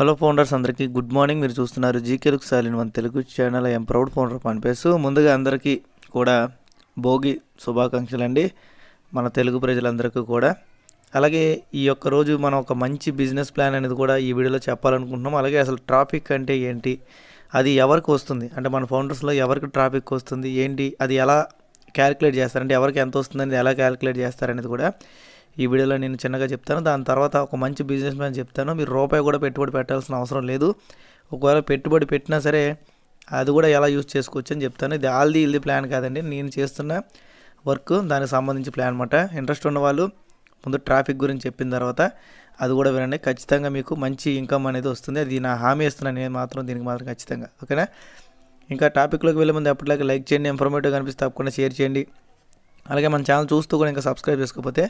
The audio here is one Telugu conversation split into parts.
హలో ఫౌండర్స్ అందరికీ గుడ్ మార్నింగ్. మీరు చూస్తున్నారు జీకేలుకు సాలిన్ one Telugu channel. I'm proud founder పనిపేసు ముందుగా అందరికీ కూడా భోగి శుభాకాంక్షలు అండి. మన తెలుగు ప్రజలందరికీ కూడా. అలాగే ఈ యొక్క రోజు మనం ఒక మంచి బిజినెస్ ప్లాన్ అనేది కూడా ఈ వీడియోలో చెప్పాలనుకుంటున్నాం. అలాగే అసలు ట్రాఫిక్ అంటే ఏంటి? అది ఎవరికి వస్తుంది? అంటే మన ఫౌండర్స్లో ఎవరికి ట్రాఫిక్ వస్తుంది? ఏంటి? అది ఎలా క్యాలిక్యులేట్ చేస్తారంటే ఎవరికి ఎంత వస్తుందని ఎలా క్యాలిక్యులేట్ చేస్తారనేది కూడా ఈ వీడియోలో నేను చిన్నగా చెప్తాను. దాని తర్వాత ఒక మంచి బిజినెస్ మ్యాన్ చెప్తాను. మీరు రూపాయి కూడా పెట్టుబడి పెట్టాల్సిన అవసరం లేదు. ఒకవేళ పెట్టుబడి పెట్టినా సరే అది కూడా ఎలా యూజ్ చేసుకోవచ్చు అని చెప్తాను. ఇది ఆల్ది ఇల్ది ప్లాన్ కాదండి. నేను చేస్తున్న వర్క్ దానికి సంబంధించి ప్లాన్ అనమాట ఇంట్రెస్ట్ ఉన్న వాళ్ళు ముందు ట్రాఫిక్ గురించి చెప్పిన తర్వాత అది కూడా వినండి. ఖచ్చితంగా మీకు మంచి ఇన్కమ్ అనేది వస్తుంది. అది నా హామీ ఇస్తున్నాను నేను మాత్రం దీనికి మాత్రం ఖచ్చితంగా. ఓకేనా ఇంకా టాపిక్లోకి వెళ్ళే ముందు ఎప్పటిలాగా లైక్ చేయండి. ఇన్ఫర్మేటివ్ కనిపిస్తే తప్పకుండా షేర్ చేయండి. అలాగే మన ఛానల్ చూస్తూ కూడా ఇంకా సబ్స్క్రైబ్ చేసుకోకపోతే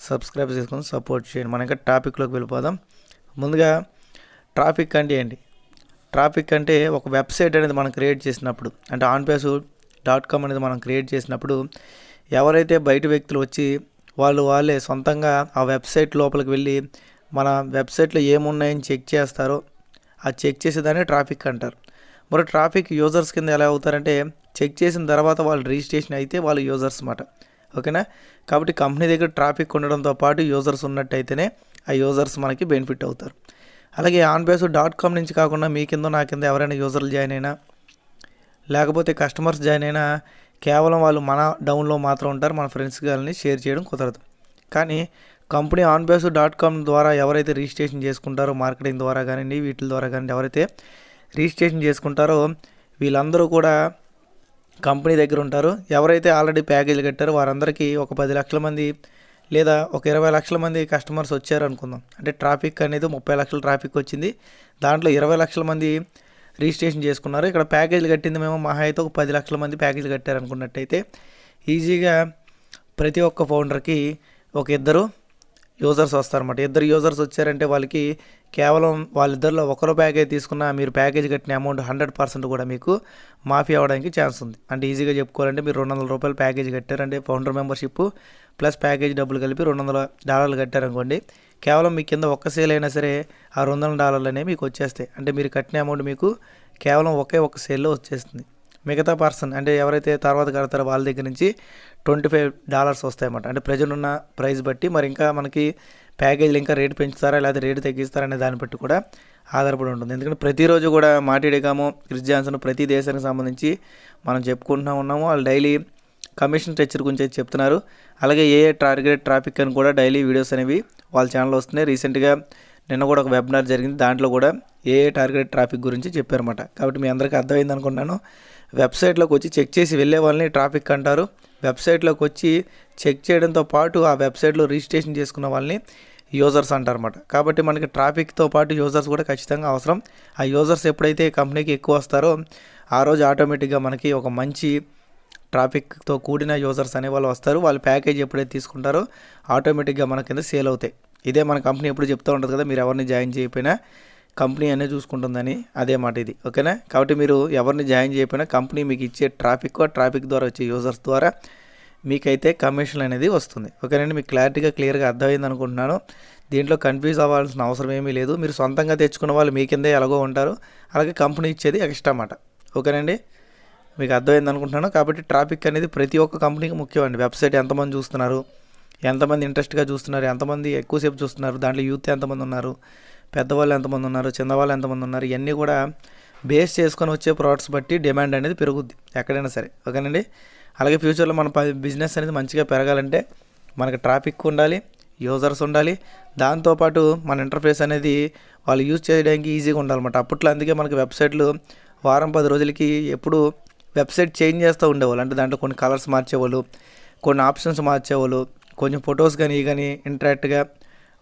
సబ్స్క్రైబ్ చేసుకొని సపోర్ట్ చేయండి. మనం ఇంకా టాపిక్లోకి వెళ్ళిపోదాం. ముందుగా ట్రాఫిక్ అంటే ఏంటి? ట్రాఫిక్ అంటే ఒక వెబ్సైట్ అనేది మనం క్రియేట్ చేసినప్పుడు అంటే ఆన్పేస్ డాట్ కామ్ అనేది మనం క్రియేట్ చేసినప్పుడు ఎవరైతే బయట వ్యక్తులు వచ్చి వాళ్ళు వాళ్ళే సొంతంగా ఆ వెబ్సైట్ లోపలికి వెళ్ళి మన వెబ్సైట్లో ఏమున్నాయని చెక్ చేస్తారో ఆ చెక్ చేసేదాన్ని ట్రాఫిక్ అంటారు. మరి ట్రాఫిక్ యూజర్స్ కింద ఎలా అవుతారంటే చెక్ చేసిన తర్వాత వాళ్ళు రిజిస్ట్రేషన్ అయితే వాళ్ళు యూజర్స్ అన్నమాట. ఓకేనా? కాబట్టి కంపెనీ దగ్గర ట్రాఫిక్ ఉండడంతో పాటు యూజర్స్ ఉన్నట్టయితేనే ఆ యూజర్స్ మనకి బెనిఫిట్ అవుతారు. అలాగే ఆన్బేస్ డాట్ కామ్ నుంచి కాకుండా మీ కింద నా కింద ఎవరైనా యూజర్లు జాయిన్ అయినా లేకపోతే కస్టమర్స్ జాయిన్ అయినా కేవలం వాళ్ళు మన డౌన్లో మాత్రం ఉంటారు మన ఫ్రెండ్స్ గారిని షేర్ చేయడం కుదరదు. కానీ కంపెనీ ఆన్బేస్ డాట్ కామ్ ద్వారా ఎవరైతే రిజిస్ట్రేషన్ చేసుకుంటారో మార్కెటింగ్ ద్వారా కానివ్వండి వీటి ద్వారా కానీ ఎవరైతే రిజిస్ట్రేషన్ చేసుకుంటారో వీళ్ళందరూ కూడా కంపెనీ దగ్గర ఉంటారు. ఎవరైతే ఆల్రెడీ ప్యాకేజీలు కట్టారో వారందరికీ ఒక పది లక్షల మంది లేదా ఒక ఇరవై లక్షల మంది కస్టమర్స్ వచ్చారు అనుకుందాం అంటే ట్రాఫిక్ అనేది ముప్పై లక్షల ట్రాఫిక్ వచ్చింది. దాంట్లో ఇరవై లక్షల మంది రిజిస్ట్రేషన్ చేసుకున్నారు. ఇక్కడ ప్యాకేజీలు కట్టింది మేము మహా అయితే ఒక పది లక్షల మంది ప్యాకేజీలు కట్టారు అనుకున్నట్టయితే ఈజీగా ప్రతి ఒక్క ఫౌండర్కి ఒక ఇద్దరు యూజర్స్ వస్తారన్నమాట. ఇద్దరు యూజర్స్ వచ్చారంటే వాళ్ళకి కేవలం వాళ్ళిద్దరిలో ఒకరు ప్యాకేజ్ తీసుకున్న మీరు ప్యాకేజ్ కట్టిన అమౌంట్ హండ్రెడ్ పర్సెంట్ కూడా మీకు మాఫీ అవ్వడానికి ఛాన్స్ ఉంది. అంటే ఈజీగా చెప్పుకోవాలంటే మీరు రెండు వందల రూపాయలు ప్యాకేజ్ కట్టారంటే ఫౌండర్ మెంబర్షిప్ ప్లస్ ప్యాకేజ్ డబ్బులు కలిపి రెండు వందల డాలర్లు కట్టారనుకోండి కేవలం మీ కింద ఒక్క సేల్ అయినా సరే ఆ రెండు వందల డాలర్లు అనేవి మీకు వచ్చేస్తాయి. అంటే మీరు కట్టిన అమౌంట్ మీకు కేవలం ఒకే ఒక్క సేల్లో వచ్చేస్తుంది. మిగతా పర్సన్ అంటే ఎవరైతే తర్వాత కడతారో వాళ్ళ దగ్గర నుంచి ట్వంటీ ఫైవ్ డాలర్స్ వస్తాయన్నమాట. అంటే ప్రజలు ఉన్న ప్రైస్ బట్టి మరి ఇంకా మనకి ప్యాకేజీలు ఇంకా రేటు పెంచుతారా లేదా రేటు తగ్గిస్తారా అనే దాన్ని బట్టి కూడా ఆధారపడి ఉంటుంది. ఎందుకంటే ప్రతిరోజు కూడా మాటిడేగాము క్రిస్ జాన్సన్ ప్రతి దేశానికి సంబంధించి మనం చెప్పుకుంటూ ఉన్నాము. వాళ్ళు డైలీ కమిషన్ స్ట్రక్చర్ గురించి అయితే చెప్తున్నారు. అలాగే ఏ ఏ టార్గెట్ ట్రాఫిక్ అని కూడా డైలీ వీడియోస్ అనేవి వాళ్ళ ఛానల్లో వస్తున్నాయి. రీసెంట్గా నిన్న కూడా ఒక వెబినార్ జరిగింది. దాంట్లో కూడా ఏ ఏ టార్గెట్ ట్రాఫిక్ గురించి చెప్పారన్నమాట. కాబట్టి మీ అందరికీ అర్థమైంది అనుకుంటున్నాను. వెబ్సైట్లోకి వచ్చి చెక్ చేసి వెళ్ళే వాళ్ళని ట్రాఫిక్ అంటారు. వెబ్సైట్లోకి వచ్చి చెక్ చేయడంతో పాటు ఆ వెబ్సైట్లో రిజిస్ట్రేషన్ చేసుకున్న వాళ్ళని యూజర్స్ అంటారన్నమాట. కాబట్టి మనకి ట్రాఫిక్తో పాటు యూజర్స్ కూడా ఖచ్చితంగా అవసరం. ఆ యూజర్స్ ఎప్పుడైతే కంపెనీకి ఎక్కువ వస్తారో ఆ రోజు ఆటోమేటిక్గా మనకి ఒక మంచి ట్రాఫిక్తో కూడిన యూజర్స్ అనే వాళ్ళు వస్తారు. వాళ్ళు ప్యాకేజ్ ఎప్పుడైతే తీసుకుంటారో ఆటోమేటిక్గా మన కింద సేల్ అవుతాయి. ఇదే మన కంపెనీ ఎప్పుడు చెప్తూ ఉంటుంది కదా మీరు ఎవరిని జాయిన్ చేయకపోయినా కంపెనీ అనేది చూసుకుంటుందని అదే మాట ఇది. ఓకేనా? కాబట్టి మీరు ఎవరిని జాయిన్ చేయకపోయినా కంపెనీ మీకు ఇచ్చే ట్రాఫిక్ ట్రాఫిక్ ద్వారా వచ్చే యూజర్స్ ద్వారా మీకైతే కమిషన్ అనేది వస్తుంది. ఓకేనండి? మీకు క్లారిటీగా క్లియర్గా అర్థమైంది అనుకుంటున్నాను. దీంట్లో కన్ఫ్యూజ్ అవ్వాల్సిన అవసరం ఏమీ లేదు. మీరు సొంతంగా తెచ్చుకున్న వాళ్ళు మీ కిందే ఎలాగో ఉంటారు. అలాగే కంపెనీ ఇచ్చేది ఎక్స్ట్రా మాట. ఓకేనండి? మీకు అర్థమైంది అనుకుంటున్నాను. కాబట్టి ట్రాఫిక్ అనేది ప్రతి ఒక్క కంపెనీకి ముఖ్యం అండి. వెబ్సైట్ ఎంతమంది చూస్తున్నారు? ఎంతమంది ఇంట్రెస్ట్గా చూస్తున్నారు? ఎంతమంది ఎక్కువసేపు చూస్తున్నారు? దాంట్లో యూత్ ఎంతమంది ఉన్నారు? పెద్దవాళ్ళు ఎంతమంది ఉన్నారు చిన్నవాళ్ళు ఎంతమంది ఉన్నారు ఇవన్నీ కూడా బేస్ చేసుకొని వచ్చే ప్రోడక్ట్స్ బట్టి డిమాండ్ అనేది పెరుగుద్ది ఎక్కడైనా సరే. ఓకేనండి? అలాగే ఫ్యూచర్లో మన బిజినెస్ అనేది మంచిగా పెరగాలంటే మనకి ట్రాఫిక్ ఉండాలి యూజర్స్ ఉండాలి దాంతోపాటు మన ఇంటర్ఫేస్ అనేది వాళ్ళు యూజ్ చేయడానికి ఈజీగా ఉండాలన్నమాట. అప్పట్లో అందుకే మనకి వెబ్సైట్లు వారం పది రోజులకి ఎప్పుడు వెబ్సైట్ చేంజ్ చేస్తూ ఉండేవాళ్ళు. అంటే దాంట్లో కొన్ని కలర్స్ మార్చేవాళ్ళు కొన్ని ఆప్షన్స్ మార్చేవాళ్ళు కొంచెం ఫొటోస్ కానీ కానీ ఇంటరాక్ట్గా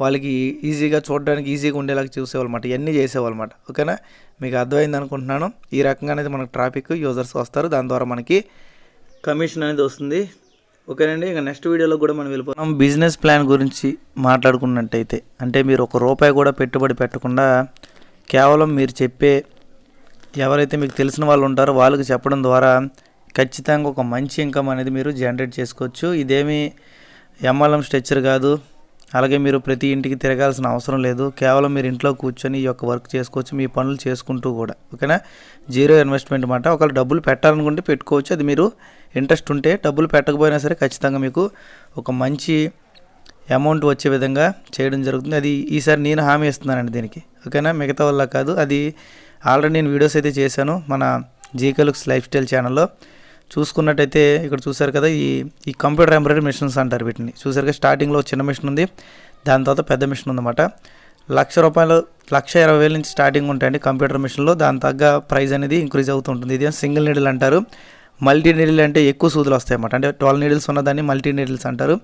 వాళ్ళకి ఈజీగా చూడడానికి ఈజీగా ఉండేలాగా చూసేవాళ్ళమాట. ఇవన్నీ చేసేవాళ్ళమాట. ఓకేనా? మీకు అర్థమైంది అనుకుంటున్నాను. ఈ రకంగా అనేది మనకు ట్రాఫిక్ యూజర్స్ వస్తారు. దాని ద్వారా మనకి కమిషన్ అనేది వస్తుంది. ఓకేనండి? ఇక నెక్స్ట్ వీడియోలో కూడా మనం వెళ్ళిపోతాం బిజినెస్ ప్లాన్ గురించి మాట్లాడుకున్నట్టయితే అంటే మీరు ఒక రూపాయి కూడా పెట్టుబడి పెట్టకుండా కేవలం మీరు చెప్పే ఎవరైతే మీకు తెలిసిన వాళ్ళు ఉంటారో వాళ్ళకి చెప్పడం ద్వారా ఖచ్చితంగా ఒక మంచి ఇన్కమ్ అనేది మీరు జనరేట్ చేసుకోవచ్చు. ఇదేమి ఎంఎల్ఎం స్ట్రక్చర్ కాదు. అలాగే మీరు ప్రతి ఇంటికి తిరగాల్సిన అవసరం లేదు. కేవలం మీరు ఇంట్లో కూర్చొని ఈ యొక్క వర్క్ చేసుకోవచ్చు మీ పనులు చేసుకుంటూ కూడా. ఓకేనా? జీరో ఇన్వెస్ట్మెంట్ అనమాట ఒకవేళ డబ్బులు పెట్టాలనుకుంటే పెట్టుకోవచ్చు. అది మీరు ఇంట్రెస్ట్ ఉంటే డబ్బులు పెట్టకపోయినా సరే ఖచ్చితంగా మీకు ఒక మంచి అమౌంట్ వచ్చే విధంగా చేయడం జరుగుతుంది. అది ఈసారి నేను హామీ ఇస్తున్నానండి దీనికి. ఓకేనా? మిగతా వల్ల కాదు. అది ఆల్రెడీ నేను వీడియోస్ అయితే చేశాను మన జీకలుక్స్ లైఫ్ స్టైల్ ఛానల్లో. చూసుకున్నట్టయితే ఇక్కడ చూసారు కదా ఈ ఈ కంప్యూటర్ ఎంబ్రాయిడరీ మిషన్స్ అంటారు వీటిని. చూసారు కదా స్టార్టింగ్లో చిన్న మిషన్ ఉంది దాని తర్వాత పెద్ద మిషన్ ఉందన్నమాట. లక్ష రూపాయలు లక్ష ఇరవై వేల నుంచి స్టార్టింగ్ ఉంటాయండి కంప్యూటర్ మిషన్లో దాని తగ్గ ప్రైస్ అనేది ఇంక్రీజ్ అవుతుంటుంది ఇది సింగిల్ నీడిల్ అంటారు. మల్టీ నీడిల్ అంటే ఎక్కువ సూదులు వస్తాయి అన్నమాట. అంటే ట్వెల్వ్ నీడిల్స్ ఉన్నదాన్ని మల్టీ నీడిల్స్ అంటారు.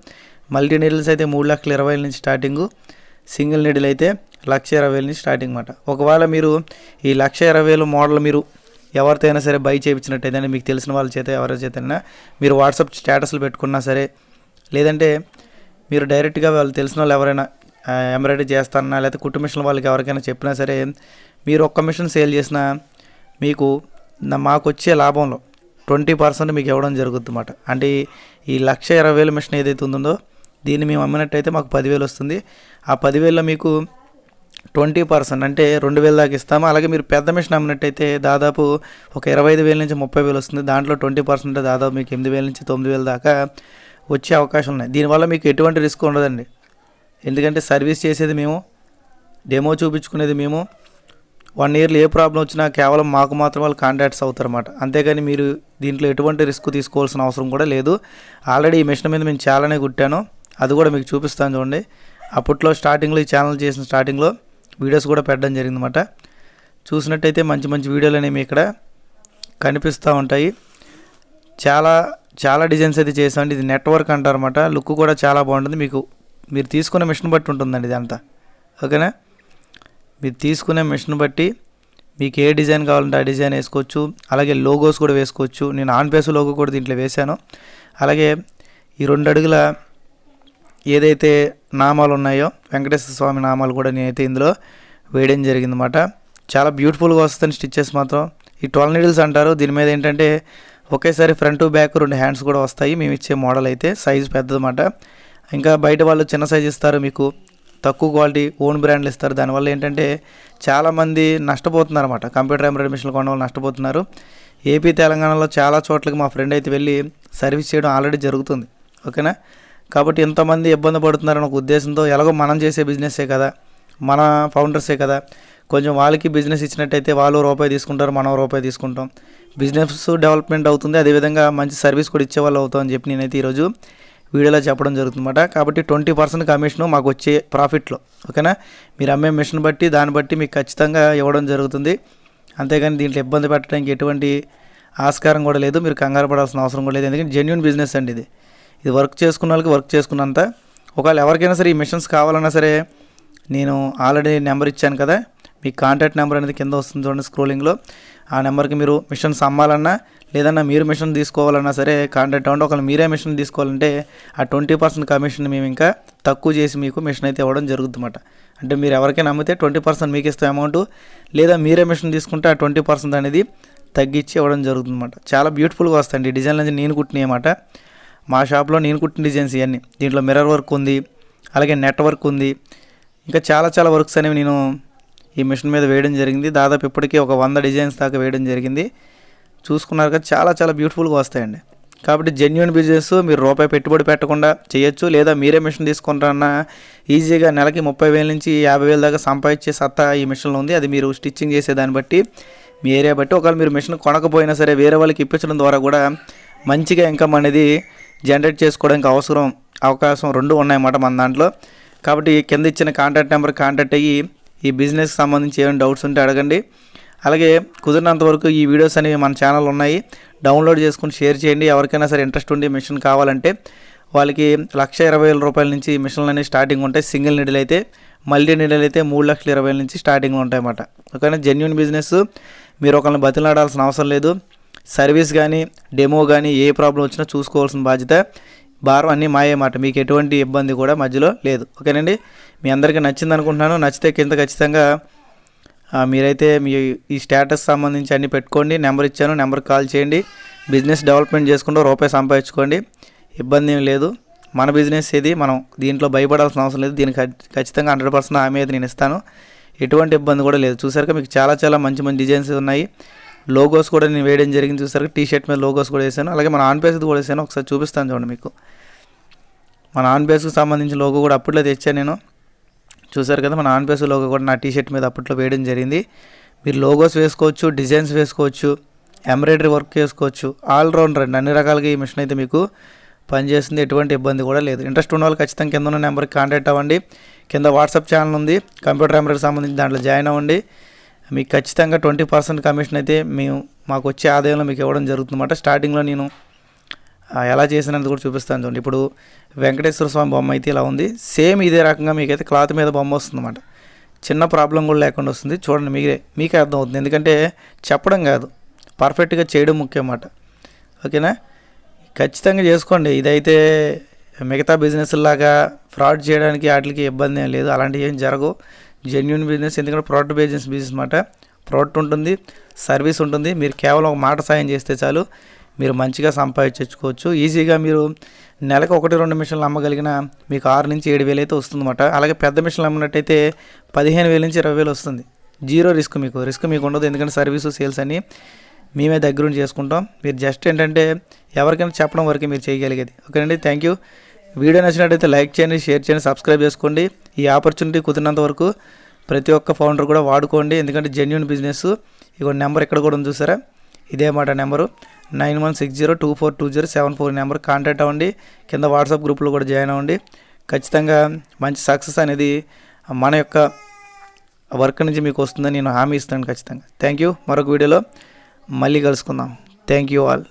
మల్టీ నీడిల్స్ అయితే మూడు లక్షల ఇరవై వేల నుంచి స్టార్టింగ్ సింగిల్ నీడిల్ అయితే లక్ష ఇరవై వేల నుంచి స్టార్టింగ్ అన్నమాట. ఒకవేళ మీరు ఈ లక్ష ఇరవై వేలు మోడల్ మీరు ఎవరితో అయినా సరే బై చేయించినట్టయితే మీకు తెలిసిన వాళ్ళ చేత ఎవరి చేతైనా మీరు వాట్సాప్ స్టేటస్లు పెట్టుకున్నా సరే లేదంటే మీరు డైరెక్ట్గా వాళ్ళు తెలిసిన వాళ్ళు ఎవరైనా ఎంబ్రాయిడరీ చేస్తారన్నా లేకపోతే కుటుంబ మిషన్ వాళ్ళకి ఎవరికైనా చెప్పినా సరే మీరు ఒక్క మిషన్ సేల్ చేసినా మీకు మాకు వచ్చే లాభంలో ట్వంటీ పర్సెంట్ మీకు ఇవ్వడం జరుగుతుంది అన్నమాట అంటే ఈ- ఈ లక్ష ఇరవై వేల మిషన్ ఏదైతే ఉందో దీన్ని మేము అమ్మినట్టయితే మాకు పదివేలు వస్తుంది. ఆ పదివేల్లో మీకు ట్వంటీ పర్సెంట్ అంటే రెండు వేల దాకా ఇస్తాము. అలాగే మీరు పెద్ద మిషన్ అమ్మినట్టయితే దాదాపు ఒక ఇరవై ఐదు వేల నుంచి ముప్పై వేలు వస్తుంది. దాంట్లో ట్వంటీ పర్సెంట్ దాదాపు మీకు ఎనిమిది వేల నుంచి తొమ్మిది వేల దాకా వచ్చే అవకాశం ఉన్నాయి. దీనివల్ల మీకు ఎటువంటి రిస్క్ ఉండదండి. ఎందుకంటే సర్వీస్ చేసేది మేము డెమో చూపించుకునేది మేము. వన్ ఇయర్లో ఏ ప్రాబ్లం వచ్చినా కేవలం మాకు మాత్రం వాళ్ళు కాంటాక్ట్స్ అవుతారన్నమాట. అంతేగాని మీరు దీంట్లో ఎటువంటి రిస్క్ తీసుకోవాల్సిన అవసరం కూడా లేదు. ఆల్రెడీ ఈ మిషన్ మీద మేము చాలానే కుట్టాను. అది కూడా మీకు చూపిస్తాను చూడండి. అప్పట్లో స్టార్టింగ్లో ఈ ఛానల్ చేసిన స్టార్టింగ్లో వీడియోస్ కూడా పెట్టడం జరిగిందన్నమాట. చూసినట్టయితే మంచి మంచి వీడియోలు అనేవి ఇక్కడ కనిపిస్తూ ఉంటాయి. చాలా చాలా డిజైన్స్ అయితే చేసామండి ఇది నెట్వర్క్ అంటారన్నమాట. లుక్ కూడా చాలా బాగుంటుంది. మీకు మీరు తీసుకునే మిషన్ బట్టి ఉంటుందండి ఇదంతా. ఓకేనా? మీరు తీసుకునే మిషన్ బట్టి మీకు ఏ డిజైన్ కావాలంటే ఆ డిజైన్ వేసుకోవచ్చు. అలాగే లోగోస్ కూడా వేసుకోవచ్చు. నేను ఆన్ పేస్ లోగో కూడా దీంట్లో వేశాను. అలాగే ఈ రెండు అడుగుల ఏదైతే నామాలు ఉన్నాయో వెంకటేశ్వర స్వామి నామాలు కూడా నేనైతే ఇందులో వేయడం జరిగిందన్నమాట. చాలా బ్యూటిఫుల్గా వస్తుంది స్టిచ్చెస్ మాత్రం. ఈ ట్వెల్వ్ నీడిల్స్ అంటారు. దీని మీద ఏంటంటే ఒకేసారి ఫ్రంట్ బ్యాక్ రెండు హ్యాండ్స్ కూడా వస్తాయి. మేము ఇచ్చే మోడల్ అయితే సైజ్ పెద్దదన్నమాట. ఇంకా బయట వాళ్ళు చిన్న సైజ్ ఇస్తారు మీకు. తక్కువ క్వాలిటీ ఓన్ బ్రాండ్లు ఇస్తారు. దానివల్ల ఏంటంటే చాలామంది నష్టపోతున్నారు అనమాట కంప్యూటర్ ఎంబ్రాయిడరీ మిషన్లు కొనడం వాళ్ళు నష్టపోతున్నారు. ఏపీ తెలంగాణలో చాలా చోట్లకి మా ఫ్రెండ్ అయితే వెళ్ళి సర్వీస్ చేయడం ఆల్రెడీ జరుగుతుంది. ఓకేనా? కాబట్టి ఎంతమంది ఇబ్బంది పడుతున్నారని ఒక ఉద్దేశంతో ఎలాగో మనం చేసే బిజినెస్సే కదా. మన ఫౌండర్సే కదా. కొంచెం వాళ్ళకి బిజినెస్ ఇచ్చినట్టయితే వాళ్ళు రూపాయి తీసుకుంటారు మనం రూపాయి తీసుకుంటాం. బిజినెస్ డెవలప్మెంట్ అవుతుంది అదేవిధంగా మంచి సర్వీస్ కూడా ఇచ్చేవాళ్ళు అవుతాం అని చెప్పి నేనైతే ఈరోజు వీడియోలో చెప్పడం జరుగుతుందన్నమాట. కాబట్టి ట్వంటీ పర్సెంట్ కమిషన్ మాకు వచ్చే ప్రాఫిట్లో ఓకేనా? మీరు అమ్మే మిషన్ బట్టి దాన్ని బట్టి మీకు ఖచ్చితంగా ఇవ్వడం జరుగుతుంది. అంతేగాని దీంట్లో ఇబ్బంది పెట్టడానికి ఎటువంటి ఆస్కారం కూడా లేదు. మీరు కంగారు పడాల్సిన అవసరం కూడా లేదు. ఎందుకంటే జెన్యున్ బిజినెస్ అండి ఇది. ఇది వర్క్ చేసుకున్న వాళ్ళకి వర్క్ చేసుకున్నంత. ఒకవేళ ఎవరికైనా సరే ఈ మిషన్స్ కావాలన్నా సరే నేను ఆల్రెడీ నెంబర్ ఇచ్చాను కదా. మీ కాంటాక్ట్ నెంబర్ అనేది కింద వస్తుంది చూడండి స్క్రోలింగ్లో ఆ నెంబర్కి మీరు మిషన్స్ అమ్మాలన్నా లేదన్నా మీరు మిషన్ తీసుకోవాలన్నా సరే కాంటాక్ట్ అవ్వండి. ఒకవేళ మీరే మిషన్ తీసుకోవాలంటే ఆ ట్వంటీ పర్సెంట్ కమిషన్ మేము ఇంకా తక్కువ చేసి మీకు మిషన్ అయితే ఇవ్వడం జరుగుతుందన్నమాట. అంటే మీరు ఎవరికైనా అమ్మితే ట్వంటీ పర్సెంట్ మీకు ఇస్తే అమౌంట్ లేదా మీరే మిషన్ తీసుకుంటే ఆ ట్వంటీ పర్సెంట్ అనేది తగ్గించి ఇవ్వడం జరుగుతుందన్నమాట. చాలా బ్యూటిఫుల్గా వస్తాయండి. డిజైన్లు అనేది నేను కుట్టినాయి అన్నమాట. మా షాప్లో నేను కుట్టిన డిజైన్స్ ఇవన్నీ దీంట్లో మిర్రర్ వర్క్ ఉంది అలాగే నెట్ వర్క్ ఉంది. ఇంకా చాలా చాలా వర్క్స్ అనేవి నేను ఈ మిషన్ మీద వేయడం జరిగింది. దాదాపు ఇప్పటికీ ఒక వంద డిజైన్స్ దాకా వేయడం జరిగింది. చూసుకున్నారు కదా చాలా చాలా బ్యూటిఫుల్గా వస్తాయండి. కాబట్టి జెన్యున్ బిజినెస్ మీరు రూపాయి పెట్టుబడి పెట్టకుండా చేయొచ్చు. లేదా మీరే మిషన్ తీసుకుంటారన్నా ఈజీగా నెలకి ముప్పై వేల నుంచి యాభై వేల దాకా సంపాదించే సత్తా ఈ మిషన్లో ఉంది. అది మీరు స్టిచ్చింగ్ చేసే దాన్ని బట్టి మీ ఏరియా బట్టి. ఒకవేళ మీరు మిషన్ కొనకపోయినా సరే వేరే వాళ్ళకి ఇప్పించడం ద్వారా కూడా మంచిగా ఇన్కమ్ అనేది జనరేట్ చేసుకోవడానికి అవసరం అవకాశం రెండు ఉన్నాయన్నమాట మన దాంట్లో. కాబట్టి కింద ఇచ్చిన కాంటాక్ట్ నెంబర్ కాంటాక్ట్ అయ్యి ఈ బిజినెస్కి సంబంధించి ఏమైనా డౌట్స్ ఉంటే అడగండి. అలాగే కుదిరినంత వరకు ఈ వీడియోస్ అనేవి మన ఛానల్ ఉన్నాయి. డౌన్లోడ్ చేసుకుని షేర్ చేయండి. ఎవరికైనా సరే ఇంట్రెస్ట్ ఉండి మిషన్ కావాలంటే వాళ్ళకి లక్ష ఇరవై వేల రూపాయల నుంచి మిషన్లు అనేవి స్టార్టింగ్ ఉంటాయి. సింగిల్ నిడిల్ అయితే మల్టీ నిడిల్ అయితే మూడు లక్షల ఇరవై వేల నుంచి స్టార్టింగ్ ఉంటాయి అన్నమాట ఓకేనా? జెన్యున్ బిజినెస్ మీరు ఒకరిని బతిలాడాల్సిన అవసరం లేదు. సర్వీస్ కానీ డెమో కానీ ఏ ప్రాబ్లం వచ్చినా చూసుకోవాల్సిన బాధ్యత భారం అన్నీ మాయే మాట. మీకు ఎటువంటి ఇబ్బంది కూడా మధ్యలో లేదు. ఓకేనండి? మీ అందరికీ నచ్చింది అనుకుంటున్నాను నచ్చితే కింద ఖచ్చితంగా మీరైతే మీ ఈ స్టేటస్ సంబంధించి అన్ని పెట్టుకోండి. నెంబర్ ఇచ్చాను. నెంబర్ కాల్ చేయండి. బిజినెస్ డెవలప్మెంట్ చేసుకుంటూ రూపాయి సంపాదించుకోండి. ఇబ్బంది ఏం లేదు. మన బిజినెస్ ఇది. మనం దీంట్లో భయపడాల్సిన అవసరం లేదు. దీనికి ఖచ్చితంగా హండ్రెడ్ పర్సెంట్ హామీ అయితే నేను ఇస్తాను. ఎటువంటి ఇబ్బంది కూడా లేదు. చూసారుగా మీకు చాలా చాలా మంచి మంచి డిజైన్స్ ఉన్నాయి. లోగోస్ కూడా నేను వేయడం జరిగింది చూసారు టీ షర్ట్ మీద లోగోస్ కూడా వేసాను. అలాగే మన ఆన్ కూడా వేసాను. ఒకసారి చూపిస్తాను చూడండి మీకు. మన ఆన్ పేజ్కి సంబంధించిన లోగో కూడా అప్పట్లో తెచ్చాను నేను. చూసారు కదా మన ఆన్ లోగో కూడా నా టీ షర్ట్ మీద అప్పట్లో వేయడం జరిగింది. మీరు లోగోస్ వేసుకోవచ్చు డిజైన్స్ వేసుకోవచ్చు ఎంబ్రాయిడరీ వర్క్ చేసుకోవచ్చు ఆల్రౌండర్ అండి. అన్ని రకాలుగా ఈ మిషన్ అయితే మీకు పనిచేస్తుంది. ఎటువంటి ఇబ్బంది కూడా లేదు. ఇంట్రెస్ట్ ఉన్న వాళ్ళు ఖచ్చితంగా కింద ఉన్న నెంబర్కి కాంటాక్ట్ అవ్వండి. కింద వాట్సాప్ ఛానల్ ఉంది. కంప్యూటర్ ఎంబ్రాయిడరీకి సంబంధించి దాంట్లో జాయిన్ అవ్వండి. మీకు ఖచ్చితంగా ట్వంటీ పర్సెంట్ కమిషన్ అయితే మేము మాకు వచ్చే ఆదాయంలో మీకు ఇవ్వడం జరుగుతుందన్నమాట. స్టార్టింగ్లో నేను ఎలా చేసినది కూడా చూపిస్తాను చూడండి. ఇప్పుడు వెంకటేశ్వర స్వామి బొమ్మ అయితే ఇలా ఉంది. సేమ్ ఇదే రకంగా మీకైతే క్లాత్ మీద బొమ్మ వస్తుందన్నమాట. చిన్న ప్రాబ్లం కూడా లేకుండా వస్తుంది. చూడండి మీరే మీకే అర్థం అవుతుంది ఎందుకంటే చెప్పడం కాదు పర్ఫెక్ట్గా చేయడం ముఖ్యం అన్నమాట ఓకేనా? ఖచ్చితంగా చేసుకోండి. ఇదైతే మిగతా బిజినెస్ లాగా ఫ్రాడ్ చేయడానికి వాటికి ఇబ్బంది ఏం లేదు. అలాంటివి ఏం జరగవు. జెన్యున్ బిజినెస్ ఎందుకంటే ప్రోడక్ట్ బిజినెస్ బిజినెస్ మాట. ప్రోడక్ట్ ఉంటుంది సర్వీస్ ఉంటుంది. మీరు కేవలం ఒక మాట సాయం చేస్తే చాలు మీరు మంచిగా సంపాదించుకోవచ్చు. ఈజీగా మీరు నెలకు ఒకటి రెండు మిషన్లు అమ్మగలిగిన మీకు ఆరు నుంచి ఏడు వేలు అయితే వస్తుందన్నమాట అలాగే పెద్ద మిషన్లు అమ్మినట్టయితే పదిహేను వేల నుంచి ఇరవై వేలు వస్తుంది. జీరో రిస్క్ మీకు. రిస్క్ మీకు ఉండదు. ఎందుకంటే సర్వీసు సేల్స్ అని మేమే దగ్గరుండి చేసుకుంటాం. మీరు జస్ట్ ఏంటంటే ఎవరికైనా చెప్పడం వరకు మీరు చేయగలిగేది. ఓకేనండి థ్యాంక్ యూ వీడియో నచ్చినట్టయితే లైక్ చేయండి షేర్ చేయండి సబ్స్క్రైబ్ చేసుకోండి. ఈ ఆపర్చునిటీ కుదిరినంత వరకు ప్రతి ఒక్క ఫౌండర్ కూడా వాడుకోండి. ఎందుకంటే జెన్యున్ బిజినెస్ ఇక నెంబర్ ఇక్కడ కూడా ఉంది చూసారా? ఇదే మాట number. Nine one six zero two four two zero seven four number contact అవ్వండి. కింద వాట్సాప్ గ్రూప్లో కూడా జాయిన్ అవ్వండి. ఖచ్చితంగా మంచి సక్సెస్ అనేది మన యొక్క వర్క్ నుంచి మీకు వస్తుందని నేను హామీ ఇస్తాను ఖచ్చితంగా. థ్యాంక్ యూ మరొక వీడియోలో మళ్ళీ కలుసుకుందాం. Thank you all